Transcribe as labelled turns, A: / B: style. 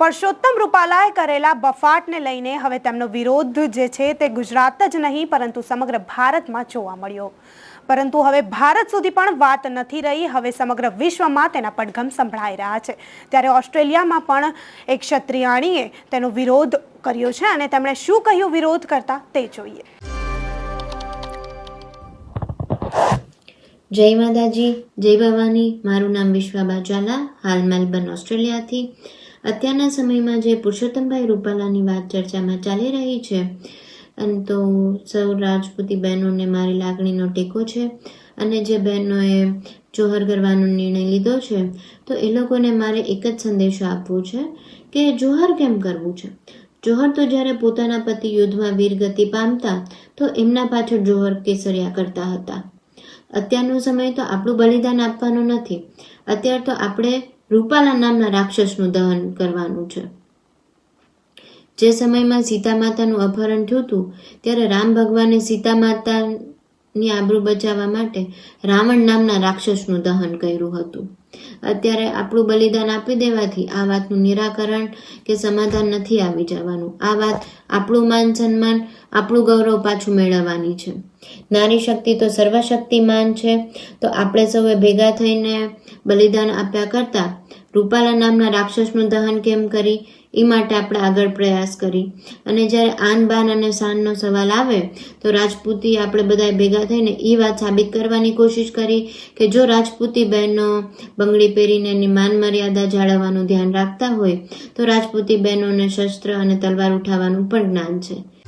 A: પરસોત્તમ રૂપાલાએ કરેલા બફાટને લઈને હવે તેમનો વિરોધ જે છે તે ગુજરાત જ નહીં, પરંતુ સમગ્ર ભારતમાં જોવા મળ્યો. પરંતુ હવે ભારત સુધી પણ વાત નથી રહી, હવે સમગ્ર વિશ્વમાં તેના પડઘમ સંભળાઈ રહ્યા છે. ત્યારે ઓસ્ટ્રેલિયામાં પણ એક ક્ષત્રિયાણીએ તેનો વિરોધ કર્યો છે અને તેમણે શું કહ્યું વિરોધ કરતા તે જોઈએ.
B: જય માતાજી, જય ભવાની. મારું નામ વિશ્વા બાજાલા, હાલ મેલબર્ન, ઓસ્ટ્રેલિયાથી. અત્યારના સમયમાં જે પુરુષોત્તમભાઈ રૂપાલાની વાત ચર્ચામાં ચાલી રહી છે, અને તો સૌ રાજપૂતી બહેનોને મારી લાગણીનો ટેકો છે, અને જે બહેનોએ જોહર કરવાનો નિર્ણય લીધો છે, તો એ લોકોને મારે એક જ સંદેશો આપવો છે કે જોહર કેમ કરવું છે? જોહર તો જ્યારે પોતાના પતિ યુદ્ધમાં વીરગતિ પામતા, તો એમના પાછળ જોહર કેસરિયા કરતા હતા. અત્યારનો સમય તો આપણું બલિદાન આપવાનું નથી. અત્યારે તો આપણે રૂપાલા નામના રાક્ષસનું દહન કરવાનું છે. જે સમયમાં સીતા માતાનું અપહરણ થયું હતું, ત્યારે રામ ભગવાને સીતા માતાની આબરૂ બચાવવા માટે રાવણ નામના રાક્ષસનું દહન કર્યું હતું. અત્યારે આપણું બલિદાન આપી દેવાથી આ વાતનું નિરાકરણ કે સમાધાન નથી આવી જવાનું. આ વાત આપણું માન સન્માન, આપણું ગૌરવ પાછું મેળવવાની છે. નારી શક્તિ તો સર્વશક્તિમાન છે. તો આપણે સૌએ ભેગા થઈને બલિદાન આપ્યા કરતાં રૂપાલા નામના રાક્ષસનું દહન કેમ કરી? એ માટે આપણે આગળ પ્રયાસ કરી. અને જ્યારે આન, બાન અને શાનનો સવાલ આવે, તો રાજપૂતી આપણે બધા ભેગા થઈને એ વાત સાબિત કરવાની કોશિશ કરી કે જો રાજપૂતી બહેનો બંગડી પહેરીને એની માન મર્યાદા જાળવવાનું ધ્યાન રાખતા હોય, તો રાજપૂતી બહેનોને શસ્ત્ર અને તલવાર ઉઠાવવાનું પણ જ્ઞાન છે.